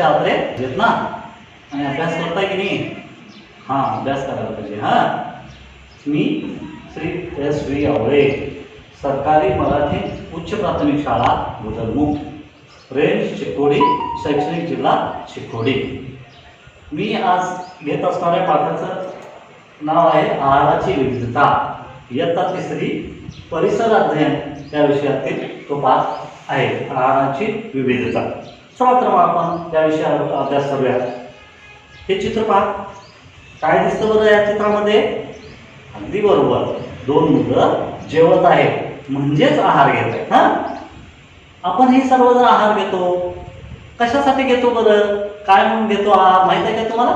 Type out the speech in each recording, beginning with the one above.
कशा आहात येत ना आणि अभ्यास करताय की नाही हां अभ्यास करायला पाहिजे हां मी श्री एस व्ही आवळे सरकारी मराठी उच्च प्राथमिक शाळा बुधलमुख रेंज चिकोडी शैक्षणिक जिल्हा चिकोडी मी आज घेत असणाऱ्या पाठाचं नाव आहे आहाराची विविधता इयत्ता तिसरी परिसर अध्ययन या विषयातील तो पाठ आहे आहाराची विविधता चला तर मग आपण या विषयावर अभ्यास करूया. हे चित्र पहा काय दिसतं बरं या चित्रामध्ये? अगदी बरोबर. दोन मुलं जेवत आहेत. म्हणजेच आहार घेत आहेत हा? आपण हे सर्वजण आहार घेतो. कशासाठी घेतो बरं? काय म्हणून घेतो आहार? माहीत आहे का तुम्हाला?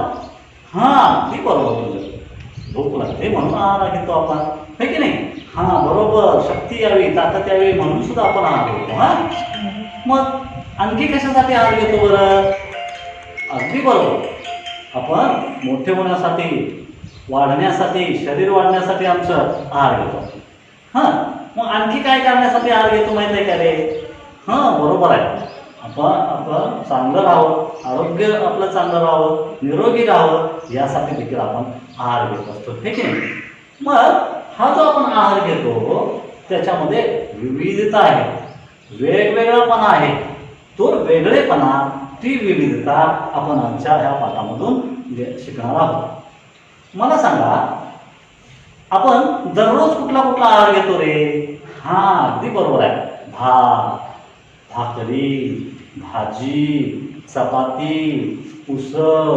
हां ती बरोबर तुझं भूक लागते म्हणून आहार घेतो आपण. हे की नाही? हां बरोबर. शक्ती यावी ताकद यावी म्हणून सुद्धा आपण आहार घेतो हां? मग आणखी कशासाठी आहार घेतो बरं? अगदी बरोबर. आपण मोठे होण्यासाठी वाढण्यासाठी शरीर वाढण्यासाठी आमचं आहार घेतो. हां? मग आणखी काय करण्यासाठी आहार घेतो माहिती आहे का रे? हां बरोबर आहे. आपण आपलं चांगलं राहावं आरोग्य आपलं चांगलं राहावं निरोगी राहावं यासाठी देखील आपण आहार घेत असतो. ठीक आहे? मग हा जो आपण आहार घेतो त्याच्यामध्ये विविधता आहे. वेगवेगळापणा आहे. तो वेगळेपणा ती विविधता आपण आमच्या ह्या पाठामधून शिकणार आहोत. मला सांगा आपण दररोज कुठला कुठला आहार घेतो रे? हा अगदी बरोबर आहे. भात भाकरी भाजी चपाती उसळ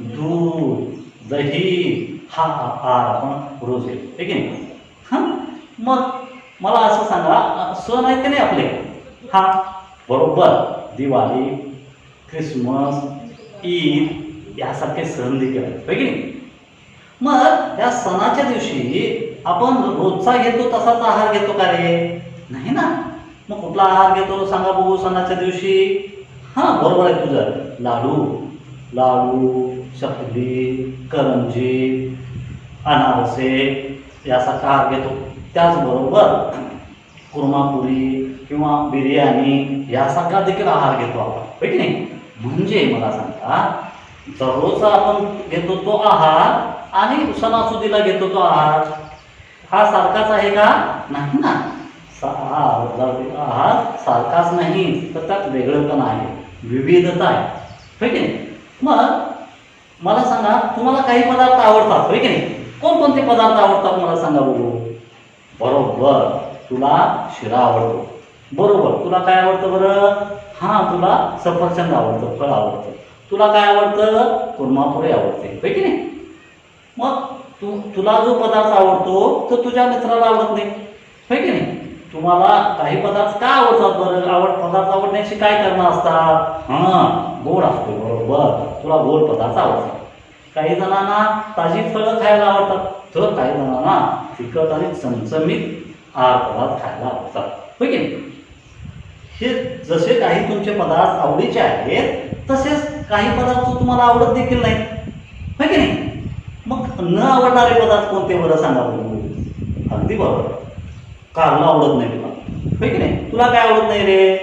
दूध दही हा आहार आपण रोज घेतो. ठीक आहे हां? मग मला असं सांगा सण आहेत की नाही आपले? हा. बरोबर दिवाळी ख्रिसमस ईद यासारखे सण देखील आहेत की नाही? मग या सणाच्या दिवशी आपण रोजचा घेतो तसाच आहार घेतो का रे? नाही ना. मग कुठला आहार घेतो सांगा बघू सणाच्या दिवशी? हां बरोबर आहे तुझं. लाडू. लाडू चकली करंजी अनारसे यासारखा आहार घेतो. त्याचबरोबर कुर्मापुरी किंवा बिर्याणी यासारखा देखील आहार घेतो आपण. होय नाही? म्हणजे मला सांगा दररोजचा आपण घेतो तो आहार आणि सणासुदीला घेतो तो आहार. हा सारखाच आहे का? नाही ना. आहार सारखाच नाही तर त्यात वेगळं पण आहे. विविधता आहे. ठीक आहे मग मला सांगा तुम्हाला काही पदार्थ आवडतात होय की नाही? कोणकोणते पदार्थ आवडतात मला सांगा बघू. बरोबर. तुला शिरा आवडतो. बरोबर तुला काय आवडतं बरं? हां तुला सफरचंद आवडतं फळ आवडतं. तुला काय आवडतं? कुर्मापुरी आवडते. होय की नाही? मग तू तुला जो पदार्थ आवडतो तो तुझ्या मित्राला आवडत नाही. होय की नाही? तुम्हाला काही पदार्थ का आवडतात बरं? आवड पदार्थ आवडण्याची काय कारणं असतात? हां गोड असतो बरोबर. तुला गोड पदार्थ आवडतात. काही जणांना ताजी फळं खायला आवडतात. तर काही जणांना तिखट आणि चमचमीत आहार पदार्थ खायला आवडतात होय की नाही? हे जसे काही तुमचे पदार्थ आवडीचे आहेत तसेच काही पदार्थ तुम्हाला आवडत देखील नाही होय की नाही? मग न आवडणारे पदार्थ कोणते बरं सांगा बघू अगदी बरोबर. कारला आवडत नाही तुला. होय की नाही? तुला काय आवडत नाही रे?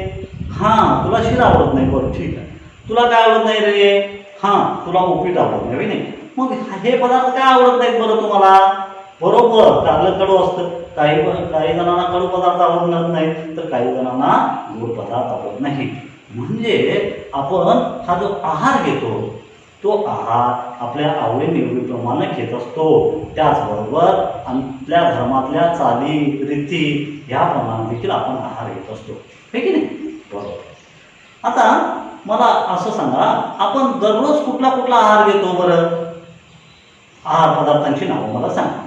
हां तुला शिरा आवडत नाही. बरं ठीक आहे. तुला काय आवडत नाही रे? हां तुला उपीट आवडत नाही. होय नाही? मग हे पदार्थ काय आवडत नाहीत बरं तुम्हाला? बरोबर. चांगलं कडू असतं. काही काही जणांना कडू पदार्थ आवडणार नाही तर काही जणांना गोड पदार्थ आवडत नाही. म्हणजे आपण हा जो आहार घेतो तो आहार आपल्या आवडीनिवडीप्रमाणे घेत असतो. त्याचबरोबर आपल्या धर्मातल्या चाली रीती याप्रमाणे देखील आपण आहार घेत असतो. हे की नाही? बरोबर. आता मला असं सांगा आपण दररोज कुठला कुठला आहार घेतो बरं? आहार पदार्थांची नावं मला सांगा.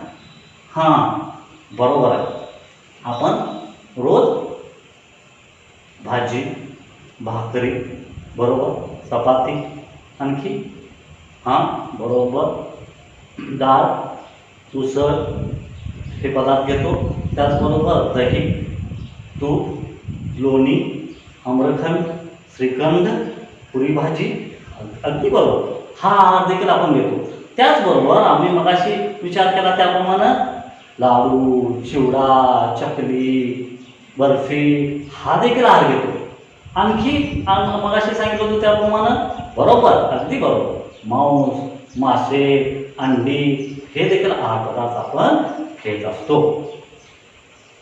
हां बरोबर आहे. आपण रोज भाजी भाकरी बरोबर चपाती आणखी हां बरोबर डाळ उसळ हे पदार्थ घेतो. त्याचबरोबर दही तूप लोणी आम्रखंड श्रीखंड पुरी भाजी अगदी बरोबर. हा आहार देखील आपण घेतो. त्याचबरोबर आम्ही मगाशी विचार केला त्याप्रमाणे लाडू चिवडा चकली बर्फी हा देखील आहार घेतो. आणखी मग असे सांगितलं होतं त्याप्रमाणे बरोबर अगदी बरोबर. मांस मासे अंडी हे देखील आहार पदार्थ आपण घेत असतो.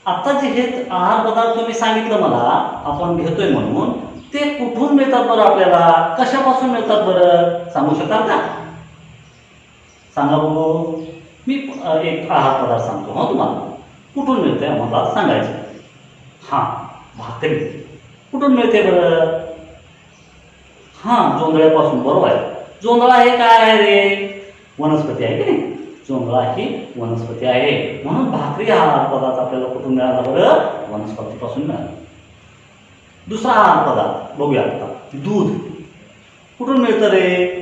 आता जे हे आहार पदार्थ तुम्ही सांगितलं मला आपण घेतोय म्हणून ते कुठून मिळतात बरं आपल्याला? कशापासून मिळतात बरं? सांगू शकाल का? सांगा बघू. मी एक आहार पदार्थ सांगतो. हां तुम्हाला. कुठून मिळते मला सांगायचं. हां भाकरी. कुठून मिळते बरं? हां जोंधळ्यापासून बरोबर आहे. जोंधळा हे काय आहे रे? वनस्पती आहे की नाही? जोंधळा ही वनस्पती आहे. म्हणून भाकरी हा आहार पदार्थ आपल्याला कुठून मिळाला बरं? वनस्पतीपासून मिळाला. दुसरा आहार पदार्थ बघूया आता. दूध. कुठून मिळतं रे?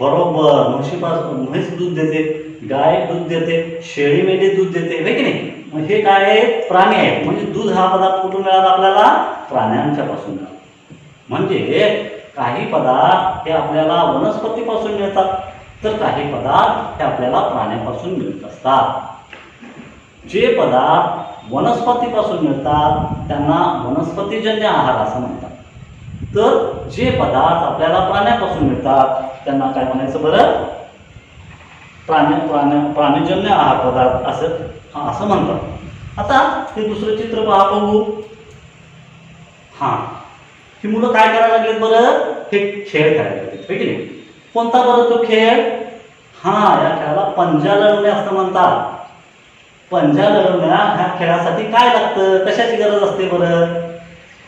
बरोबर म्हशीपासून म्हैस दूध देते. गाय दूध देते शेळी मेंढी दूध देते हे की नाही? मग हे काय आहे? प्राणी आहेत. म्हणजे दूध हा पदार्थ कुठून मिळाला? आपल्याला प्राण्यांच्या पासून मिळाला. म्हणजे काही पदार्थ हे आपल्याला वनस्पतीपासून मिळतात तर काही पदार्थ हे आपल्याला प्राण्यापासून मिळत असतात. जे पदार्थ वनस्पतीपासून मिळतात त्यांना वनस्पतीजन्य आहार असं म्हणतात. तर जे पदार्थ आपल्याला प्राण्यापासून मिळतात त्यांना काय म्हणायचं बरं? प्राणी प्राणी प्राणीजन्य आहार पदार्थ असं असं म्हणतात. आता हे दुसरं चित्र पहा बघू. हां. ही मुलं काय करायला लागलेत बरं? हे खेळ करायला लागलेत हे की नाही? कोणता बरं तो खेळ? हा या खेळाला पंजा लढवणे असं म्हणतात. पंजा लढवण्या ह्या खेळासाठी काय लागतं? कशाची गरज असते बरं?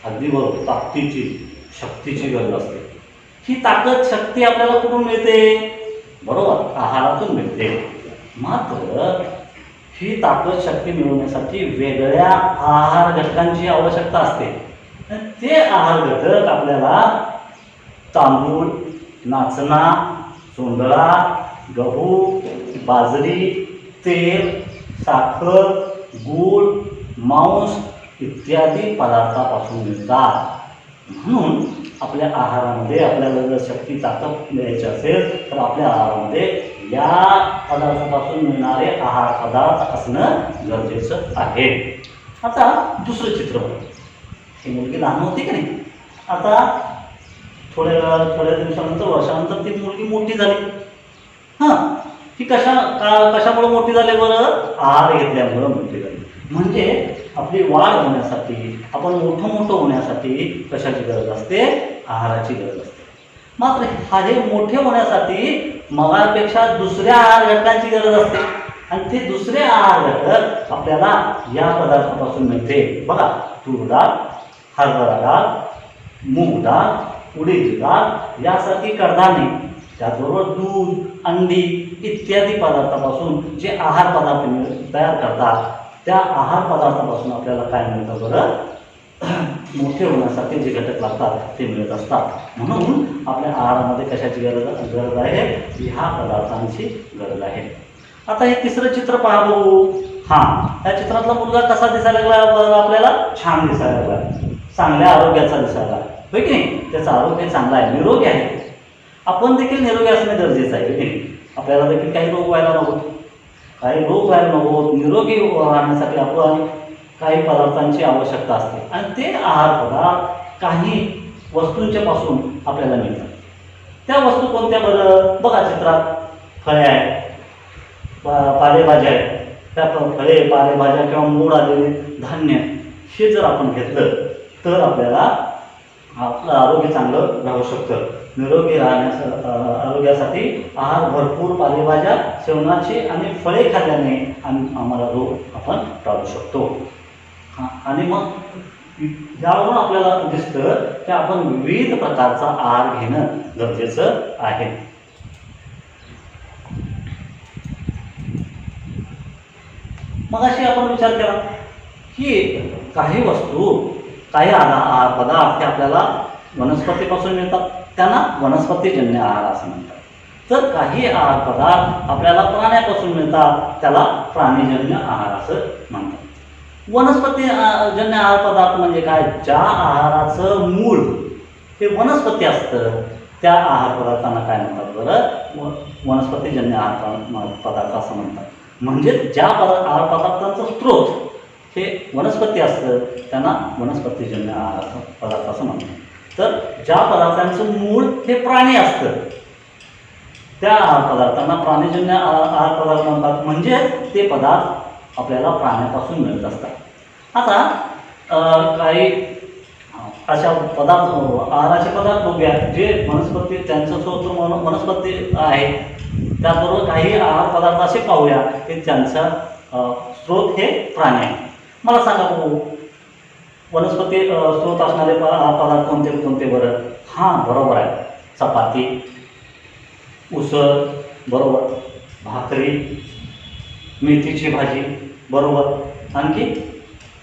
अगदी बरोबर ताकदीची शक्तीची गरज असते. ही ताकद शक्ती आपल्याला कुठून मिळते? बरोबर आहारातून मिळते. मात्र ही ताकद शक्ती मिळवण्यासाठी वेगळ्या आहार घटकांची आवश्यकता असते. ते आहार घटक आपल्याला तांदूळ नाचणा सोंदळा गहू बाजरी तेल साखर गूळ मांस इत्यादी पदार्थापासून मिळतात. म्हणून आपल्या आहारामध्ये आपल्याला जर शक्ती ताकद मिळायची असेल तर आपल्या आहारामध्ये या पदार्थापासून मिळणारे आहार पदार्थ असणं गरजेचं आहे. आता दुसरं चित्र ही मुलगी लहान होती की नाही? आता थोड्या वेळा थोड्या दिवसानंतर वर्षानंतर ती मुलगी मोठी झाली. हां ती कशा का कशामुळे मोठी झाली बरं? आहार घेतल्यामुळं मोठी झाली. म्हणजे आपली वाढ होण्यासाठी आपण मोठं मोठं होण्यासाठी कशाची गरज असते? आहाराची गरज असते. मात्र हा हे मोठे होण्यासाठी मगापेक्षा दुसऱ्या आहार घटकांची गरज असते. आणि ते दुसरे आहार घटक आपल्याला या पदार्थापासून मिळते. बघा तूर डाळ हरभरा डाळ मूग डाळ उडीद डाळ यासारखी कडधान्ये त्याचबरोबर दूध अंडी इत्यादी पदार्थापासून जे आहार पदार्थ मिळ- तयार करतात त्या आहार पदार्थापासून आपल्याला काय मिळतं बरं? मोठे होण्यासाठी जे घटक लागतात ते मिळत असतात. म्हणून आपल्या आहारामध्ये कशाची गरज गरज आहे? ह्या पदार्थांची गरज आहे. आता हे तिसरं चित्र पहा. बघू हां या चित्रातला मुलगा कसा दिसायला लागला आपल्याला? छान दिसायला लागला. चांगल्या आरोग्याचा दिसायला होय की नाही? त्याचं आरोग्य चांगलं आहे निरोगी आहे. आपण देखील निरोगी असणे गरजेचं आहे की नाही? आपल्याला देखील काही रोग व्हायला नको. काही रोग व्हायला नको निरोगी राहण्यासाठी आपण काही पदार्थांची आवश्यकता असते. आणि ते आहार पदार्थ काही वस्तूंच्या पासून आपल्याला मिळतात. त्या वस्तू कोणत्या बरं? बघा चित्रात फळे आहेत. पा- पालेभाज्या आहेत. त्या फळे पालेभाज्या किंवा मूळ आलेले धान्य हे जर आपण घेतलं तर आपल्याला आपलं आरोग्य चांगलं राहू शकतं. निरोगी राहण्यास आरोग्यासाठी आहार भरपूर पालेभाज्या सेवनाची आणि फळे खाल्ल्याने आम्ही आम्हाला रोग आपण टाळू शकतो. आणि मग यावरून आपल्याला दिसतं की आपण विविध प्रकारचा आहार घेणं गरजेचं आहे. मग अशी आपण विचार केला की काही वस्तू काही आहार आहार पदार्थ हे आपल्याला वनस्पतीपासून मिळतात. त्यांना वनस्पतीजन्य आहार असं म्हणतात. तर काही आहार पदार्थ आपल्याला प्राण्यापासून मिळतात त्याला प्राणीजन्य आहार असं म्हणतात. वनस्पती जन्य आहार पदार्थ म्हणजे काय? ज्या आहाराचं मूळ हे वनस्पती असतं त्या आहार पदार्थांना काय म्हणतात बरं? व- वनस्पतीजन्य आहार पदार्थ असं म्हणतात. म्हणजे ज्या पदा आहार पदार्थांचं स्रोत हे वनस्पती असतं त्यांना वनस्पतीजन्य आहार पदार्थ असं म्हणतात. तर ज्या पदार्थांचं मूळ हे प्राणी असतं त्या आहार पदार्थांना प्राणीजन्य आहार पदार्थ म्हणतात. म्हणजे ते पदार्थ आपल्याला प्राण्यापासून मिळत असतात. आता काही अशा पदार्थ आहाराचे पदार्थ बघूया. जे वनस्पती त्यांचं स्रोत म्हणून वनस्पती आहे. त्याचबरोबर काही आहार पदार्थ असे पाहूया की त्यांचा स्रोत हे प्राणी आहे मला सांगा वनस्पती स्रोत असणारे पदार्थ कोणते कोणते बरं? हां बरोबर आहे. चपाती उसळ बरोबर. भाकरी मेथीची भाजी बरोबर. आणखी?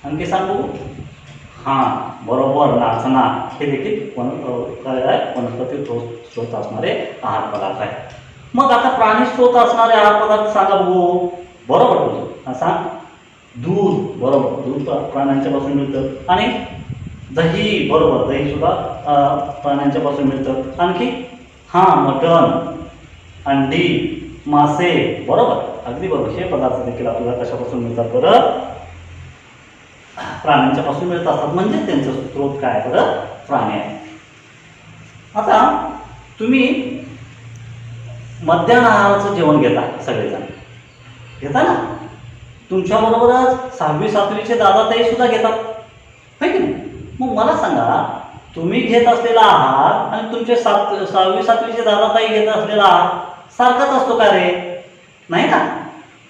आणखी सांगू? हां बरोबर. नाचणा. हे देखील वन काय आहे? वनस्पती स्रोत स्रोत असणारे आहार पदार्थ आहे. मग आता प्राणी स्रोत असणारे आहार पदार्थ सांगा भाऊ. बरोबर बोलतो सांग. दूध बरोबर. दूध प्राण्यांच्यापासून मिळतं. आणि दही बरोबर. दही सुद्धा प्राण्यांच्यापासून मिळतं. आणखी हां मटण अंडी मासे बरोबर. अगदी बरोबर. हे पदार्थ देखील आपल्याला कशापासून मिळतात? बरं प्राण्यांच्या पासून मिळत असतात म्हणजे त्यांचं स्रोत काय? बरं प्राणी आहे आता तुम्ही मध्यान्ह आहाराचं जेवण घेता सगळेजण. घेता ना? तुमच्याबरोबरच सहावी सातवीचे दादाताई सुद्धा घेतात. है की नाही? मग मला सांगा तुम्ही घेत असलेला आहार आणि तुमचे सात सहावी सातवीचे दादाताई घेत असलेला आहार सारखाच असतो का रे? नाही ना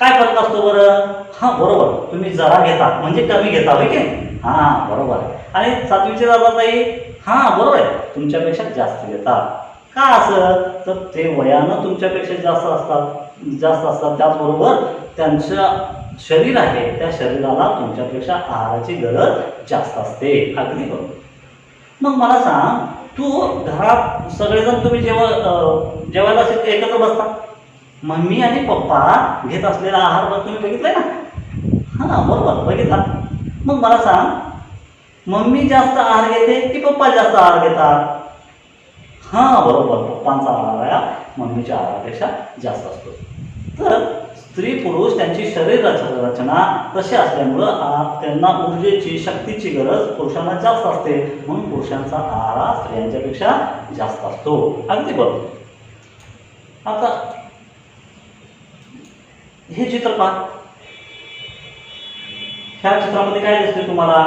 काय फरक असतो बरं? हां बरोबर. तुम्ही जरा घेता म्हणजे कमी घेता होय की? हां बरोबर. आणि सातवीचे दादाताई हां बरोबर आहे. तुमच्यापेक्षा जास्त घेतात. का असं? तर ते वयानं तुमच्यापेक्षा जास्त असतात जास्त असतात. त्याचबरोबर त्यांचं शरीर आहे त्या शरीराला तुमच्यापेक्षा आहाराची गरज जास्त असते. अगदी बरोबर मग मला सांग तू घरात सगळेजण तुम्ही जेव्हा जेवायला असेल एकत्र बसता. मम्मी आणि पप्पा घेत असलेला आहार बघ तुम्ही बघितलाय ना? हां बरोबर बघितला. मग मला सांग मम्मी जास्त आहार घेते की पप्पा जास्त आहार घेतात? हां बरोबर पप्पांचा आहार हा मम्मीच्या आहारापेक्षा जास्त असतो. तर स्त्री पुरुष त्यांची शरीर रचना तशी असल्यामुळं त्यांना ऊर्जेची शक्तीची गरज पुरुषांना जास्त असते. म्हणून पुरुषांचा आहार हा स्त्रियांच्यापेक्षा जास्त असतो. अगदी बरोबर. आता हे चित्र पहा. ह्या चित्रामध्ये काय दिसते तुम्हाला?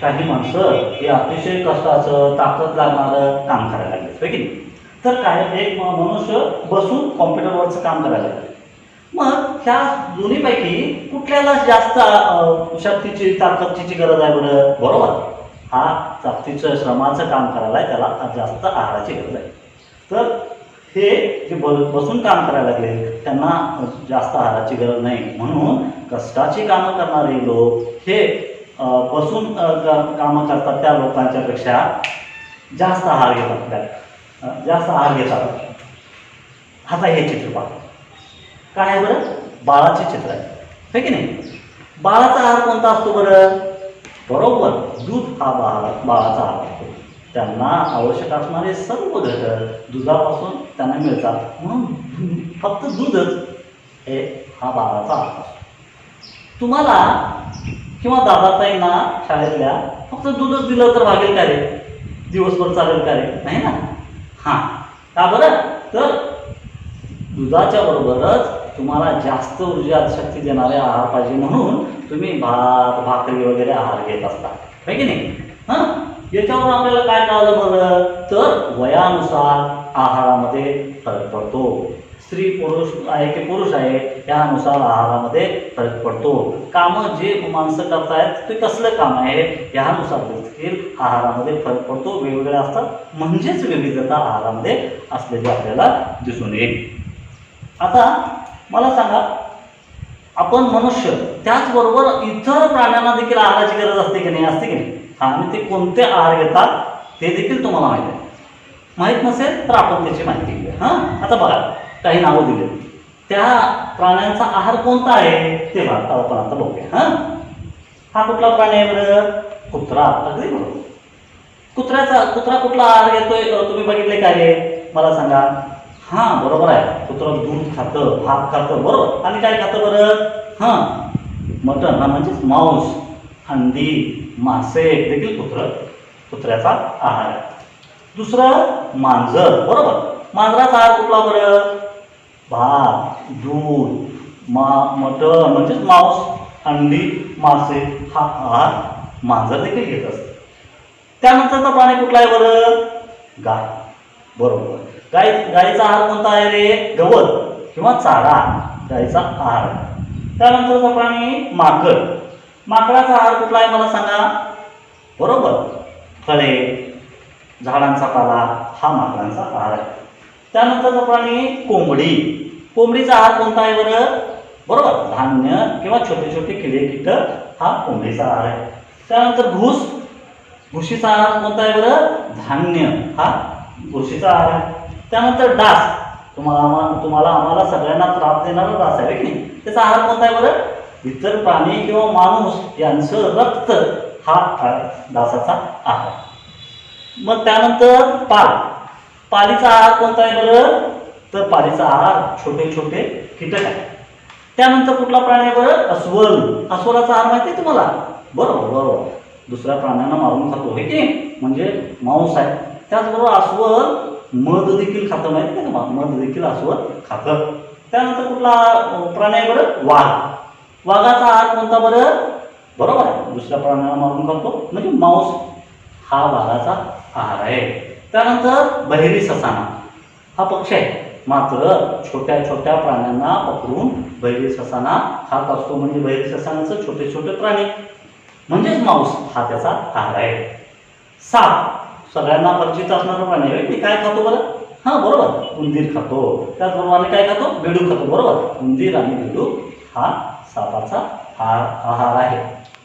काही माणसं हे अतिशय कष्टाचं ताकद लागणारं काम करायला लागले की नाही? तर काय एक मनुष्य बसून कॉम्प्युटरवरचं काम करायला लागले मग ह्या दोन्हीपैकी कुठल्याला जास्त शक्तीची ताकदची गरज आहे बरं? बरोबर. हा ताकदीचं श्रमाचं काम करायला त्याला जास्त आहाराची गरज आहे. तर हे जे ब बसून काम करायला लागले त्यांना जास्त आहाराची गरज नाही. म्हणून कष्टाची कामं करणारे लोक हे बसून कामं करतात त्या लोकांच्या पेक्षा जास्त आहार घेतात. त्या जास्त आहार घेतात. आता हे चित्र पहा. काय आहे बरं? बाळाचे चित्र आहे. है की नाही? बाळाचा आहार कोणता असतो बरं? बरोबर दूध हा बाळा बाळाचा आहार असतो. त्यांना आवश्यक असणारे सर्व घटक दुधापासून त्यांना मिळतात. म्हणून फक्त दूधच हे हा बाळाचा आहार असतो. तुम्हाला किंवा दादाताईंना शाळेतल्या फक्त दूधच दिलं तर भागेल का रे? दिवसभर चालेल का रे? नाही ना? हां. का बरं? तर दुधाच्या बरोबरच तुम्हाला जास्त ऊर्जा शक्ती देणारे आहार पाहिजे म्हणून तुम्ही भात भाकरी वगैरे आहार घेत असता. है की नाही? हां? याच्यावर आपल्याला काय कळलं बरं? तर वयानुसार आहारामध्ये फरक पडतो. स्त्री पुरुष आहे की पुरुष आहे यानुसार आहारामध्ये फरक पडतो. कामं जे माणसं करतायत ते कसलं काम आहे? यानुसार देखील आहारामध्ये फरक पडतो. वेगवेगळ्या असतात. म्हणजेच विविधता आहारामध्ये असलेली आपल्याला दिसून येईल. आता मला सांगा आपण मनुष्य त्याचबरोबर इतर प्राण्यांना देखील आहाराची गरज असते की नाही? असते की नाही? हा आणि ते कोणते आहार घेतात ते देखील तुम्हाला माहीत आहे. माहीत नसेल तर आपण त्याची माहिती घेऊया. हां? आता बघा काही नावं दिली. त्या प्राण्यांचा आहार कोणता आहे? ते बघा आपण आता बघूया. हां? हा कुठला प्राणी आहे बरं? कुत्रा. अगदी बरोबर. कुत्र्याचा कुत्रा कुठला आहार घेतोय? तुम्ही बघितले काय मला सांगा. हां बरोबर आहे. कुत्रा दूध खातं भात खातं बरोबर. आणि काय खातं बरं? हां मटण. हा म्हणजेच मांस अंडी मासे देखील कुत्र कुत्र्याचा आहार आहे. दुसरं मांजर. बरोबर. मांजराचा आहार कुठला बरं? भात दूध मा मटण. म्हणजेच मांस अंडी मासे हा आहार मांजर देखील घेत असते. त्यानंतरचा प्राणी कुठला आहे बरं? गाय. बरोबर. गाई गाईचा आहार कोणता आहे रे? गवत किंवा चारा गाईचा आहार. त्यानंतरचा प्राणी माकड. माकडाचा आहार कुठला आहे मला सांगा? बरोबर. फळे झाडांचा पाला हा माकडांचा आहार आहे. त्यानंतरचा प्राणी कोंबडी. कोंबडीचा आहार कोणता आहे बरं? बरोबर. धान्य किंवा छोटे छोटे किडे कीटक हा कोंबडीचा आहार आहे. त्यानंतर भूस. भुशीचा आहार कोणता आहे बरं? धान्य हा भुशीचा आहार आहे. त्यानंतर डास तुम्हाला आम्हाला तुम्हाला आम्हाला सगळ्यांना त्रास देणारा डास आहे की नाही? त्याचा आहार कोणता आहे बरं? इतर प्राणी किंवा माणूस यांचं रक्त हा डासाचा आहार. मग त्यानंतर पाल. पालीचा आहार कोणता आहे बरं? तर पालीचा आहार छोटे छोटे कीटक आहे. त्यानंतर कुठला प्राणी आहे बरं? अस्वल. अस्वलाचा आहार माहिती आहे तुम्हाला? बरोबर बरोबर. दुसऱ्या प्राण्यांना मारून खातो हे की म्हणजे मांस आहे. त्याचबरोबर अस्वल मध देखील खातं माहिती नाही का मध देखील असवत खातं. त्यानंतर कुठला प्राणी आहे बरं वाघ. वाघाचा आहार कोणता बरं? बरोबर आहे. दुसऱ्या प्राण्याला मारून खातो. म्हणजे मांस हा वाघाचा आहार आहे. त्यानंतर बहिरी ससाना. हा पक्षी आहे. मात्र छोट्या छोट्या प्राण्यांना पकडून बहिरी ससाना खात असतो. म्हणजे बहिरी ससानाचं छोटे छोटे प्राणी. म्हणजेच मांस हा त्याचा आहार आहे. साप. सगळ्यांना परिचित असणारं प्राणी आहे मी काय खातो बरं? हां बरोबर. उंदीर खातो. त्याचप्रमाणे काय खातो? बेडू खातो बरोबर. उंदीर आणि बेडू हा सापाचा आहार आहार आहे.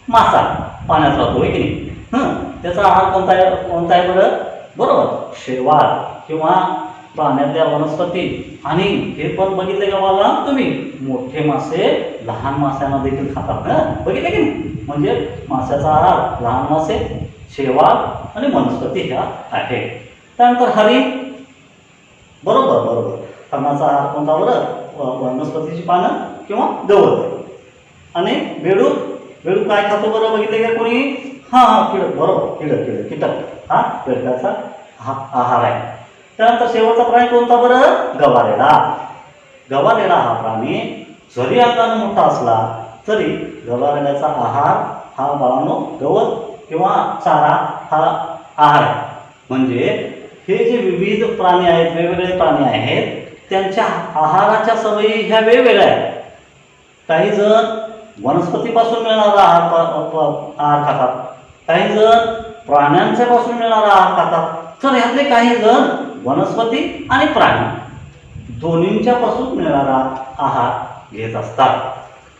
मासा पाण्यात राहतो आहे की नाही? हं त्याचा आहार कोणता आहे? कोणता आहे बरं? बरोबर. शेवाळ किंवा पाण्यातल्या वनस्पती. आणि हे पण बघितलं का मला तुम्ही मोठे मासे लहान माशांना देखील खातात ना बघितले की नाही? म्हणजे माशाचा आहार लहान मासे शेवाळ आणि वनस्पती ह्या आहे. त्यानंतर हरी. बरोबर बरोबर. हरणाचा आहार कोणता बरं? वनस्पतीची पानं किंवा गवत. आणि बेडूक बेडूक काय खातो बरं? बघितलं का कोणी? हां हां किड. बरोबर किड किड कीटक. हा बेडकाचा हा आहार आहे. त्यानंतर शेवटचा प्राणी कोणता बरं? गवारेडा गवारेडा हा प्राणी जरी आकारानं मोठा असला तरी गवारेड्याचा आहार हा बाळांनो गवत किंवा चारा हा आहार आहे. म्हणजे हे जे विविध प्राणी आहेत वेगवेगळे प्राणी आहेत त्यांच्या आहाराच्या सवयी ह्या वेगवेगळ्या आहेत. काही जण वनस्पतीपासून मिळणारा आहार पा- आहार खातात. काही जण प्राण्यांच्यापासून मिळणारा आहार खातात. तर ह्यातले काही जण वनस्पती आणि प्राणी दोन्हींच्यापासून मिळणारा आहार घेत असतात.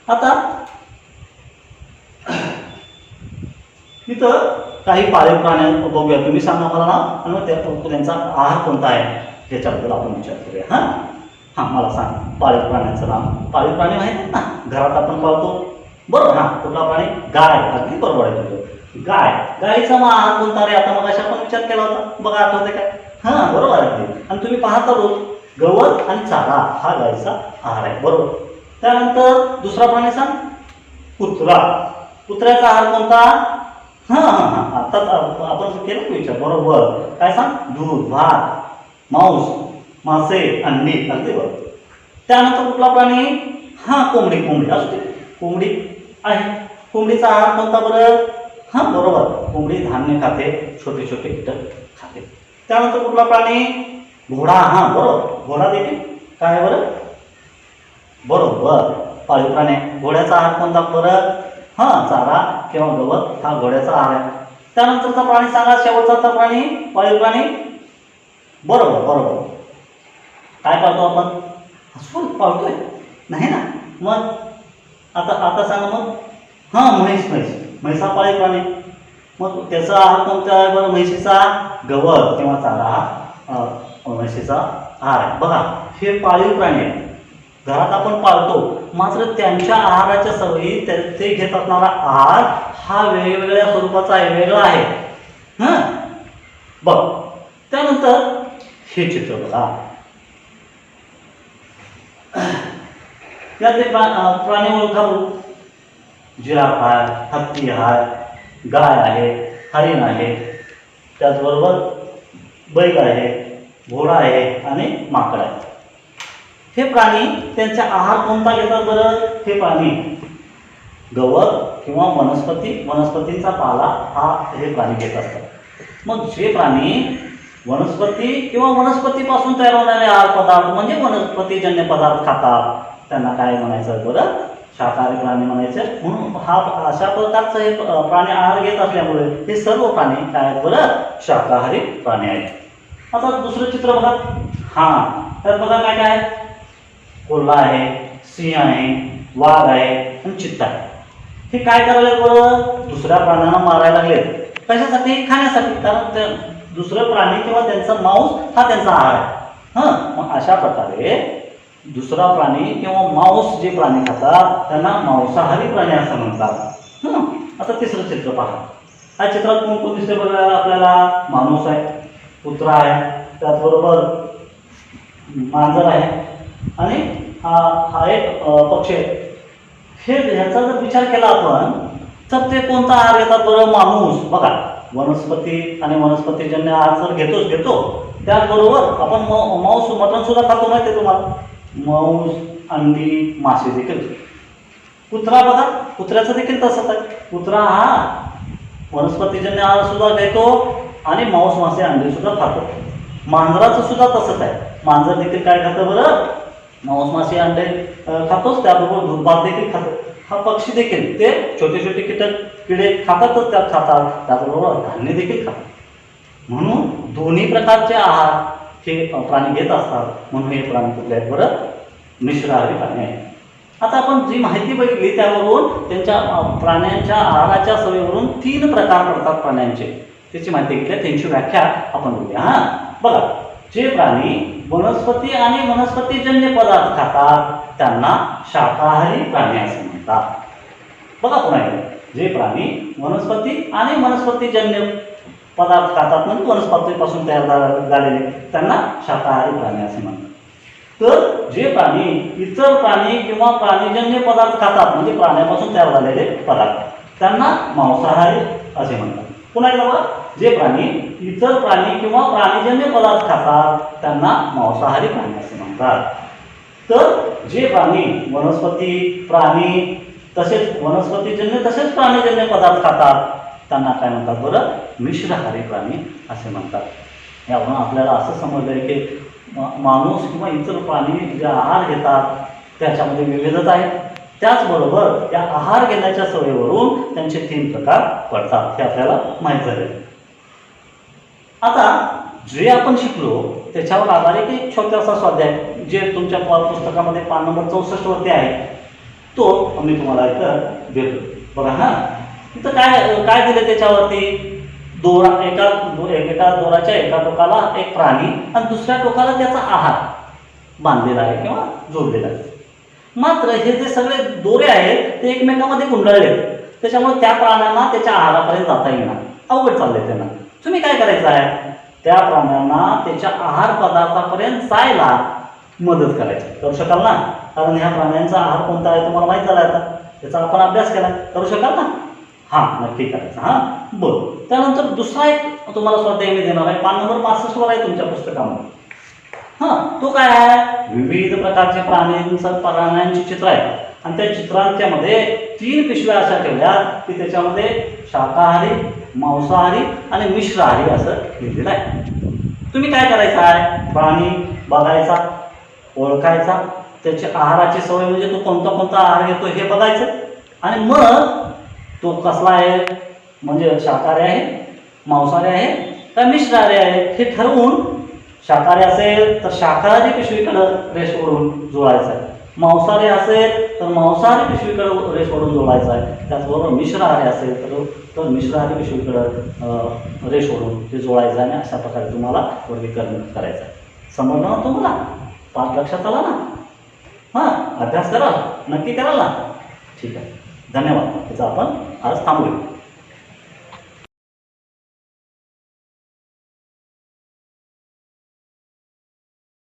आता इथं काही पाळीव प्राण्या बघूया. तुम्ही सांगा मला ना आणि मग त्या त्यांचा आहार कोणता आहे? त्याच्याबद्दल आपण विचार करूया हां? हां मला सांग. पाळीव प्राण्यांचं नाव. पाळीव प्राणी आहे ना? घरात आपण पाळतो. बरोबर हां. कुठला प्राणी? गाय. अगदी बरोबर आहे तुझं. गाय. गायीचा मग आहार कोणता? रे आता मग अशा पण विचार केला होता. बघा आठवते काय हां बरोबर आहे ते आणि तुम्ही पाहता रोज गवत आणि चारा हा गायीचा आहार आहे. बरोबर. त्यानंतर दुसरा प्राणी सांग. कुत्रा. कुत्र्याचा आहार कोणता? हां हां हां. आत्ताच आपण केलं ना विचार? बरोबर. काय सांग? दूध भात मांस मासे अंडी अगदी बरोबर. त्यानंतर कुठला प्राणी? हां कोंबडी. कोंबडी असते कोंबडी आहे. कोंबडीचा आहार कोणता बरं? हां बरोबर. कोंबडी धान्य खाते. छोटे छोटे कीटक खाते. त्यानंतर कुठला प्राणी? घोडा. हां बरोबर. घोडा देखील काय आहे बरं? बरोबर. पाळीव प्राणी. आहे. घोड्याचा आहार कोणता बरं? हा चारा किंवा गवत हा घोड्याचा आहार आहे. त्यानंतरचा प्राणी सांगा शेवटचा प्राणी पाळीव प्राणी? बरोबर बरोबर. काय पाळतो आपण? अस्वल पाळतोय नाही ना? मग आता आता सांगा मग. हां म्हैस म्हैस. म्हैस हा पाळीव प्राणी. मग त्याचा आहार कोणता आहे? बरं म्हैशीचा गवत किंवा चारा हा म्हैशीचा आहार आहे. बघा हे पाळीव प्राणी आहे घरात आपण पाळतो. मात्र त्यांच्या आहाराच्या सवयी त्या- ते घेत असणारा आहार हा वेगवेगळ्या स्वरूपाचा आहे वेगळा आहे. हां? बघ. त्यानंतर हे चित्र बघा. यातले प्रा प्राणी ओळखा जिराफ आहे हत्ती आहे गाय आहे हरिण आहे. त्याचबरोबर बैल आहे घोडा आहे आणि माकड आहे. हे प्राणी त्यांचा आहार कोणता घेतात बरं? हे प्राणी. गवत किंवा वनस्पती वनस्पतींचा पाला हा हे प्राणी घेत असतात. मग जे प्राणी वनस्पती किंवा वनस्पतीपासून तयार होणारे आहार पदार्थ म्हणजे वनस्पतीजन्य पदार्थ खातात. त्यांना काय म्हणायचं बरं? शाकाहारी प्राणी म्हणायचे. म्हणून हा अशा प्रकारचं हे प्राणी आहार घेत असल्यामुळे हे सर्व प्राणी काय आहेत बरं? शाकाहारी प्राणी आहेत. आता दुसरं चित्र बघा. हां. तर बघा काय काय कोल्हा आहे सिंह आहे वाघ आहे आणि चित्ता आहे. हे काय करायला बरं दुसऱ्या प्राण्यांना मारायला लागलेत कशासाठी? खाण्यासाठी. कारण ते दुसरं प्राणी किंवा त्यांचा मांस हा त्यांचा आहार आहे. हां? मग अशा प्रकारे दुसरा प्राणी किंवा मांस जे प्राणी खातात त्यांना मांसाहारी प्राणी असं म्हणतात. हं? आता तिसरं चित्र पहा. या चित्रात कोण कोण दिसते बघा आपल्याला? माणूस आहे कुत्रा आहे. त्याचबरोबर मांजर आहे. आणि हा हा एक पक्ष पक्षी आहे. हे ह्याचा जर विचार केला आपण तर ते कोणता आहार घेतात बरं? माणूस. बघा वनस्पती आणि वनस्पतीजन्य आहार जर घेतोच घेतो. त्याचबरोबर आपण म मांस मटण सुद्धा खातो माहिती आहे तुम्हाला. मांस अंडी मासे देखील. कुत्रा बघा कुत्र्याचं देखील तसंच आहे. कुत्रा हा वनस्पतीजन्य आहार सुद्धा घेतो आणि मांस मासे अंडी सुद्धा खातो. मांजराचं सुद्धा तसंच आहे. मांजर देखील काय खातं बरं? मांस मासे अंडे खातोच त्याबरोबर दूध देखील खातो. हा पक्षी देखील ते छोटे छोटे कीटक किडे खातातच त्यात खातात त्याबरोबर धान्य देखील खातात. म्हणून दोन्ही प्रकारचे आहार हे प्राणी घेत असतात म्हणून हे प्राणी कुठले आहेत बरं? मिश्राहारी प्राणी आहेत. आता आपण जी माहिती बघितली त्यावरून त्यांच्या प्राण्यांच्या आहाराच्या सवयीवरून तीन प्रकार पडतात प्राण्यांचे. त्याची माहिती घेतली त्यांची व्याख्या आपण बघूया हां. बघा जे प्राणी वनस्पती आणि वनस्पतीजन्य पदार्थ खातात. त्यांना शाकाहारी प्राणी असे म्हणतात. बघा पुन्हा जे प्राणी वनस्पती आणि वनस्पतीजन्य पदार्थ खातात म्हणजे वनस्पतीपासून तयार झालेले. त्यांना शाकाहारी प्राणी असे म्हणतात. तर जे प्राणी इतर प्राणी किंवा प्राणीजन्य पदार्थ खातात म्हणजे प्राण्यापासून तयार झालेले पदार्थ त्यांना मांसाहारी असे म्हणतात. पुन्हा एकदा बघा जे प्राणी इतर प्राणी किंवा प्राणीजन्य पदार्थ खातात त्यांना मांसाहारी प्राणी असे म्हणतात. तर जे प्राणी वनस्पती प्राणी तसेच वनस्पतीजन्य तसेच प्राणीजन्य पदार्थ खातात त्यांना काय म्हणतात बरं? मिश्रहारी प्राणी असे म्हणतात. यावरून आपल्याला असं समजलं की मा- माणूस किंवा इतर प्राणी जे आहार घेतात त्याच्यामध्ये विविधता आहे. त्याचबरोबर त्या आहार घेण्याच्या सवयीवरून त्यांचे तीन प्रकार पडतात हे आपल्याला माहीत झाले. आता जे आपण शिकलो त्याच्यावर आधारित एक छोटासा स्वाध्याय जे तुमच्या पुस्तकामध्ये पान नंबर चौसष्ट वरती आहे तो मी तुम्हाला इथं देतो. बघा हा. इथं काय काय दिलं त्याच्यावरती? दोरा एका दो- एका दोराच्या एका टोकाला एक प्राणी आणि दुसऱ्या टोकाला त्याचा आहार बांधलेला आहे किंवा जोडलेला आहे. मात्र हे जे सगळे दोरे आहेत ते एकमेकामध्ये गुंडाळले. त्याच्यामुळे त्या प्राण्यांना त्याच्या आहारापर्यंत जाता येणार. अवघड चाललंय त्यांना. तुम्ही काय करायचं आहे? त्या प्राण्यांना त्याच्या आहार पदार्थापर्यंत जायला मदत करायची. करू शकाल ना? कारण ह्या प्राण्यांचा आहार कोणता आहे तुम्हाला माहीत झाला आता? त्याचा आपण अभ्यास केला. करू शकाल ना? हां नक्की करायचं. हां बरं. त्यानंतर दुसरा एक तुम्हाला स्वाध्याय मी देणार आहे. पान नंबर पासष्टवर आहे तुमच्या पुस्तकामध्ये. हां तो काय आहे? विविध प्रकारचे प्राण्यांचं प्राण्यांची चित्र आहे. आणि त्या चित्रांच्या मध्ये तीन पिशव्या अशा ठेवल्या की त्याच्यामध्ये शाकाहारी मांसाहारी आणि मिश्राहारी असं लिहिलेलं आहे. तुम्ही काय करायचं आहे? प्राणी बघायचा ओळखायचा त्याची आहाराची सवय म्हणजे तो कोणता कोणता आहार घेतो हे बघायचं. आणि मग तो कसला आहे? म्हणजे शाकाहारी आहे मांसाहारी आहे का मिश्राहारी आहे? हे ठरवून शाकाहारी असेल तर शाकाहारी पिशवीकडं रेस ओढून जोडायचं आहे. मांसाहारी असेल तर मांसाहारी पिशवीकडं रेस ओढून जोडायचं आहे. त्याचबरोबर मिश्रहारी असेल तर तर मिश्रहारी पिशवीकडं अं, ओढून ते जोडायचं आहे आणि अशा प्रकारे तुम्हाला वर्गीकरण करायचं आहे. समजलं ना तुम्हाला? पाच लक्षात आला ना? हां अभ्यास करा. नक्की कराल ना ठीक आहे. धन्यवाद. त्याचा आपण आज थांबूया